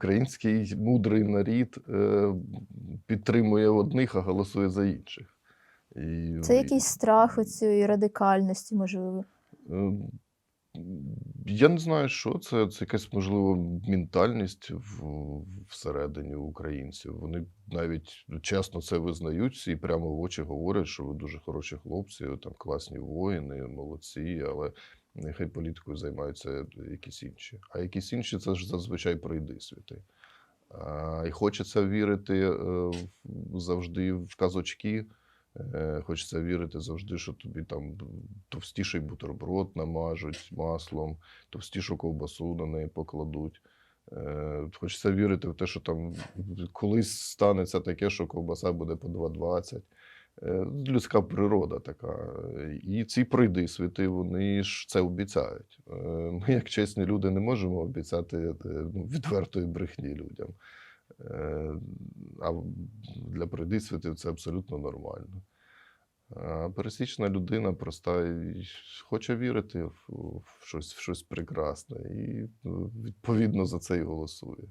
Український мудрий нарід е, підтримує одних, а голосує за інших. І, Це якийсь страх у цієї радикальності, можливо. Е, Я не знаю, що це. Це якась, можливо, ментальність в, всередині українців. Вони навіть чесно це визнають і прямо в очі говорять, що ви дуже хороші хлопці, там класні воїни, молодці, але нехай політикою займаються якісь інші. А якісь інші це ж зазвичай пройди світи. І хочеться вірити е, завжди в казочки. Е, Хочеться вірити завжди, що тобі там товстіший бутерброд намажуть маслом, товстішу ковбасу на неї покладуть. Е, Хочеться вірити в те, що там колись станеться таке, що ковбаса буде по 2,20. Е, Людська природа така. І ці пройди світи, вони ж це обіцяють. Е, Ми, як чесні люди, не можемо обіцяти е, ну, відвертої брехні людям. А для пройди світів це абсолютно нормально. А пересічна людина проста і хоче вірити в, в щось, в щось прекрасне і ну, відповідно за це і голосує.